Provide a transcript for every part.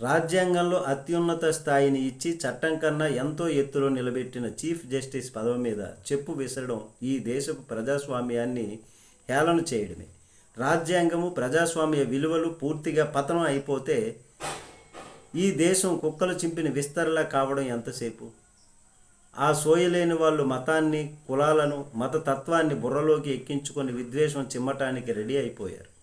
రాజ్యాంగంలో అత్యున్నత స్థాయిని ఇచ్చి చట్టం కన్నా ఎంతో ఎత్తులో నిలబెట్టిన చీఫ్ జస్టిస్ పదవి మీద చెప్పు విసరడం ఈ దేశపు ప్రజాస్వామ్యాన్ని హేళన చేయడమే. రాజ్యాంగము ప్రజాస్వామ్య విలువలు పూర్తిగా పతనం అయిపోతే ఈ దేశం కుక్కలు చింపిన విస్తరలా కావడం ఎంతసేపు? ఆ సోయలేని వాళ్ళు మతాన్ని కులాలను మతతత్వాన్ని బుర్రలోకి ఎక్కించుకొని విద్వేషం చిమ్మటానికి రెడీ అయిపోయారు.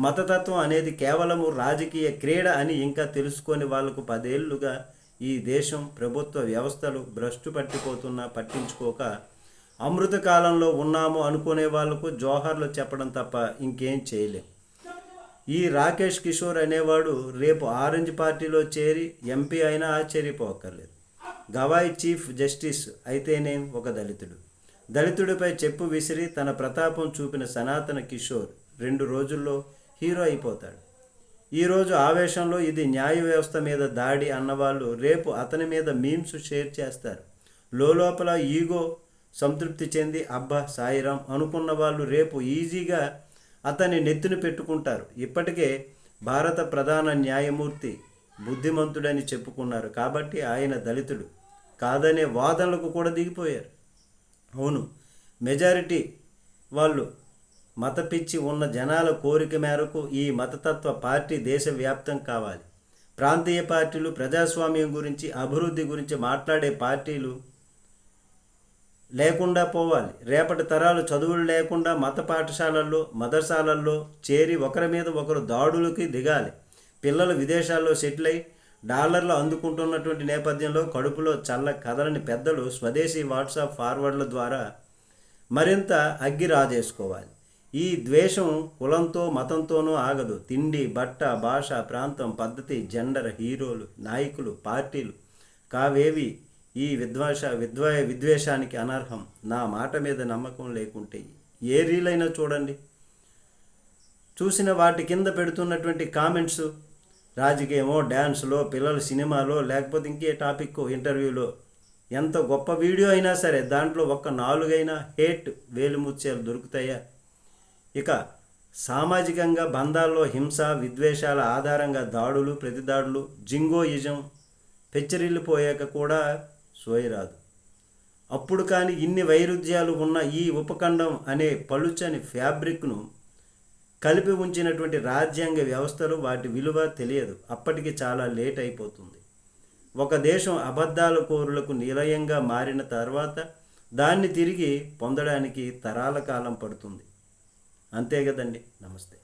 మతతత్వం అనేది కేవలము రాజకీయ క్రీడ అని ఇంకా తెలుసుకొని వాళ్ళకు పదేళ్ళుగా ఈ దేశం ప్రభుత్వ వ్యవస్థలు భ్రష్టు పట్టిపోతున్నా పట్టించుకోక అమృత కాలంలో ఉన్నాము అనుకునే వాళ్ళకు జోహర్లు చెప్పడం తప్ప ఇంకేం చేయలేం. ఈ రాకేష్ కిషోర్ అనేవాడు రేపు ఆరెంజ్ పార్టీలో చేరి ఎంపీ అయినా ఆశ్చర్యపోకర్లేదు. గవాయ్ చీఫ్ జస్టిస్ అయితేనేం ఒక దళితుడు. దళితుడిపై చెప్పు విసిరి తన ప్రతాపం చూపిన సనాతన కిషోర్ రెండు రోజుల్లో హీరో అయిపోతాడు. ఈరోజు ఆవేశంలో ఇది న్యాయ వ్యవస్థ మీద దాడి అన్నవాళ్ళు రేపు అతని మీద మీమ్స్ షేర్ చేస్తారు. లోపల ఈగో సంతృప్తి చెంది అబ్బా సాయిరాం అనుకున్న వాళ్ళు రేపు ఈజీగా అతన్ని నెత్తిన పెట్టుకుంటారు. ఇప్పటికే భారత ప్రధాన న్యాయమూర్తి బుద్ధిమంతుడని చెప్పుకున్నారు. కాబట్టి ఆయన దళితుడు కాదనే వాదనలకు కూడా దిగిపోయారు. అవును మెజారిటీ వాళ్ళు మతపిచ్చి ఉన్న జనాల కోరిక మేరకు ఈ మతతత్వ పార్టీ దేశవ్యాప్తం కావాలి. ప్రాంతీయ పార్టీలు ప్రజాస్వామ్యం గురించి అభివృద్ధి గురించి మాట్లాడే పార్టీలు లేకుండా పోవాలి. రేపటి తరాలు చదువులు లేకుండా మత పాఠశాలల్లో మదర్సాలల్లో చేరి ఒకరి మీద ఒకరు దాడులకి దిగాలి. పిల్లలు విదేశాల్లో సెటిల్ అయి డాలర్లు అందుకుంటున్నటువంటి నేపథ్యంలో కడుపులో చల్ల కదలని పెద్దలు స్వదేశీ వాట్సాప్ ఫార్వర్డ్ల ద్వారా మరింత అగ్గి రాజేసుకోవాలి. ఈ ద్వేషం కులంతో మతంతోనూ ఆగదు. తిండి బట్ట భాష ప్రాంతం పద్ధతి జెండర్ హీరోలు నాయకులు పార్టీలు కావేవి ఈ విద్వాష విద్వే విద్వేషానికి అనర్హం. నా మాట మీద నమ్మకం లేకుంటే ఏ రీలైనా చూడండి. చూసిన వాటి కింద పెడుతున్నటువంటి కామెంట్స్ రాజకీయమో డ్యాన్స్లో పిల్లల సినిమాలో లేకపోతే ఇంకే టాపిక్ ఇంటర్వ్యూలో ఎంత గొప్ప వీడియో అయినా సరే దాంట్లో ఒక్క నాలుగైనా హేట్ వేలుముత్యాలు దొరుకుతాయా? ఇక సామాజికంగా బంధాల్లో హింస విద్వేషాల ఆధారంగా దాడులు ప్రతిదాడులు జింగోయిజం పెచ్చరిల్లిపోయాక కూడా సోయరాదు. అప్పుడు కానీ ఇన్ని వైరుధ్యాలు ఉన్న ఈ ఉపఖండం అనే పలుచని ఫ్యాబ్రిక్ను కలిపి ఉంచినటువంటి రాజ్యాంగ వ్యవస్థలు వాటి విలువ తెలియదు. అప్పటికి చాలా లేట్ అయిపోతుంది. ఒక దేశం అబద్ధాల కోరులకు నిలయంగా మారిన తర్వాత దాన్ని తిరిగి పొందడానికి తరాల కాలం పడుతుంది. అంతే కదండి. నమస్తే.